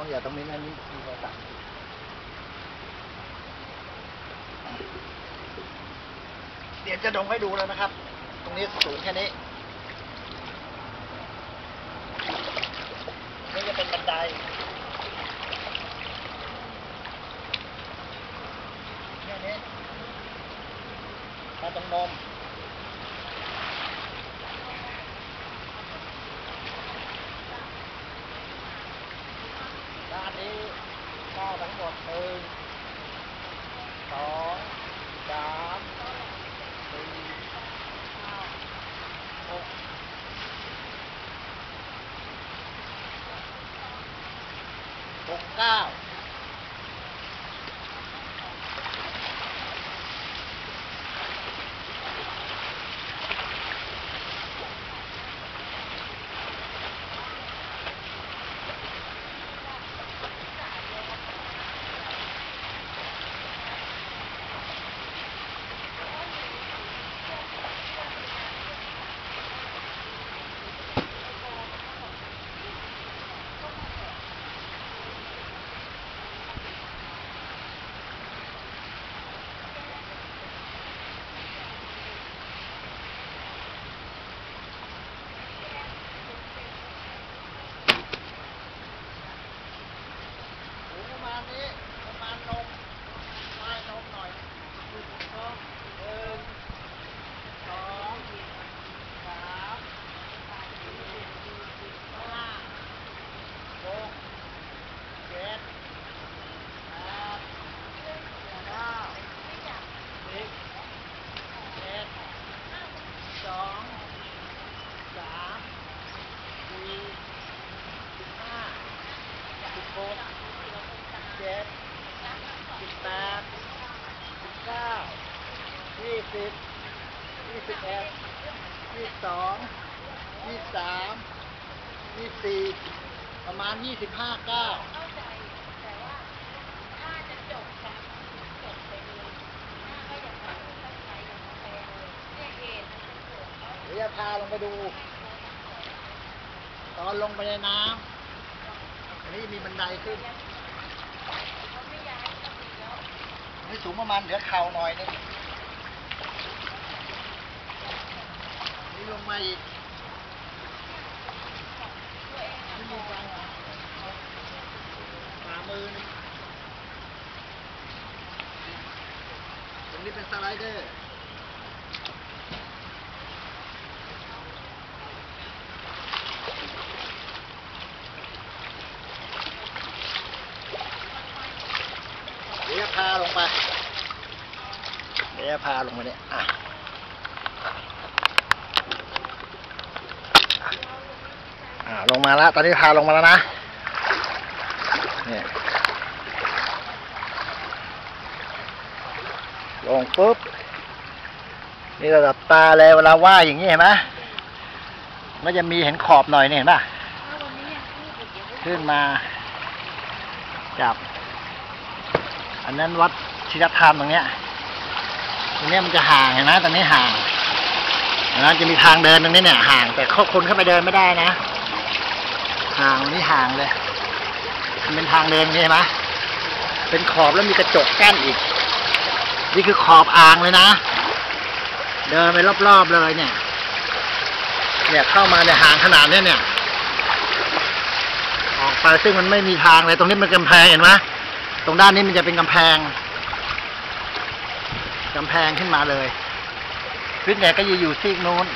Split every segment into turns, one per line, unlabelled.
องอย่าตรงนี้นะนี่มีโทรศัพท์เดี๋ยวจะดงให้ดูแล้วนะครับ ตรงนี้สูงแค่นี้ นี่จะเป็นบันได แค่นี้มาตรงนม ด้านนี้ ก็ทั้งหมดหนึ่งสองสามสี่ห้าหกหกเก้า สูงประมาณนี้ ประมาณนมปลายนมหน่อยหนึ่งสองหนึ่งสองสามสี่ห้าหกเจ็ดแปดเก้าสิบเอ็ดสองสามสี่สิบห้า สิบห กเจ็ดสิบแปดสิบเก้ายี่สิบยี่สิบเอ็ดยี่สิบสองยี่สิบสามยี่สิบสี่ประมาณยี่สิบห้าเก้าเดี๋ยวจะพาลงไปดู ตอนลงไปในน้ำ นนี้มีบันไดขึ้น นี่สูงประมาณเหนือเข่าหน่อยนึงนี่ลงมาอีกนี่มีฟังฝ่ามือนึงตรงนี้เป็นสไลเดอร์ เดี๋ยวจะพาล งไปเดี๋ยวจะพาลงไปเนี่ยอะอ่าลงมาแล้ว ตอนนี้พาลงมาแล้วนะเนี่ยลงปุ๊บ นี่ระดับตาเลยเวลาว่ายอย่างนี้เห็นไหมมันจะมีเห็นขอบหน่อยเนี่ยเห็นป่ะ ขึ้นมา จับ อันนั้นวัดชิรธรรมตรงเนี้ยตรงเนี้ยมันจะห่างเห็นไหมตรงนี้ห่างนะจะมีทางเดินตรงนี้เนี่ยห่าง แต่เข้าคนเข้าไปเดินไม่ได้นะ ห่างตรงนี้ห่างเลย มันเป็นทางเดินนี่เห็นไหมเป็นขอบแล้วมีกระจกกั้นอีก นี่คือขอบอ่างเลยนะ เดินไปรอบๆเลยเนี่ย เนี่ยเข้ามาในยห่างขนาดเนี้ยเนี่ย ออกไปซึ่งมันไม่มีทางเลย ตรงนี้มันกำแพงเห็นไหม รงด้านนี้มันจะเป็นกำแพงกำแพงขึ้นมาเลยฟิตเนสก็จะอยู่ซีกนู้น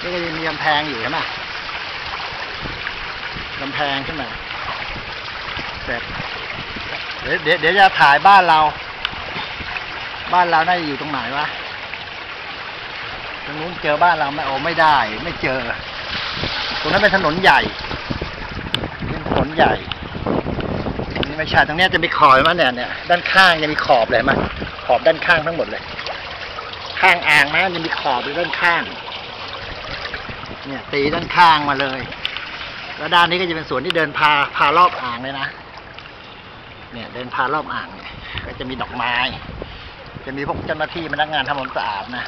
นี่ก็จะมีกำแพงอยู่ใช่ไหมกำแพงขึ้นมาเสร็จเดี๋ยวเดี๋ยวเดี๋ยวจะถ่ายบ้านเรา บ้านเราน่าจะอยู่ตรงไหนวะตรงนู้นเจอบ้านเราไม่โอ้ไม่ได้ ไม่เจอ ตรงนั้นเป็นถนนใหญ่ เป็นถนนใหญ่ นี่ไม่ใช่ตรงนี้จะมีขอบมั้ยเนี่ยเนี่ยด้านข้างจะมีขอบเลยมั้ยขอบด้านข้างทั้งหมดเลย ข้างอ่างนะจะมีขอบอยู่ด้านข้าง เนี่ยตีด้านข้างมาเลย แล้วด้านนี้ก็จะเป็นสวนที่เดินพาพารอบอ่างเลยนะเนี่ย เดินพารอบอ่างเนี่ยก็จะมีดอกไม้ จะมีพวกเจ้าหน้าที่พนักงานทำความสะอาดนะ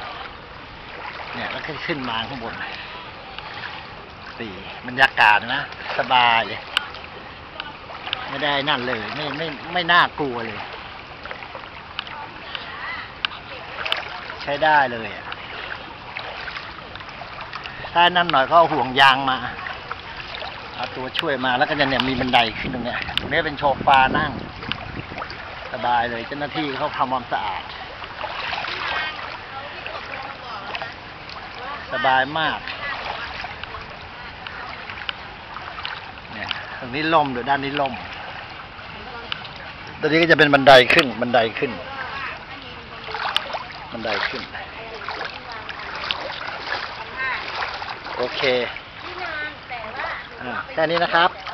เนี่ยแล้วก็ขึ้นมาข้างบนสี่บรรยากาศนะ สบาย ไม่ได้นั่นเลย ไม่ไม่ไม่น่ากลัวเลย ใช้ได้เลยอะถ้านั่นหน่อยก็เอาห่วงยางมาเอาตัวช่วยมาแล้วก็จะเนี่ยมีบันไดขึ้นตรงเนี้ยตรงนี้เป็นโชฟานั่ง สบายเลยเจ้าหน้าที่เขาทำความสะอาด สบายมาก เนี่ยตรงนี้ล่มเดี๋ยวด้านนี้ล่ม ตอนนี้ก็จะเป็นบันไดขึ้น บันไดขึ้น บันไดขึ้น โอเค
ที่นานแต่ว่า
อ่าแค่นี้นะครับ
แต่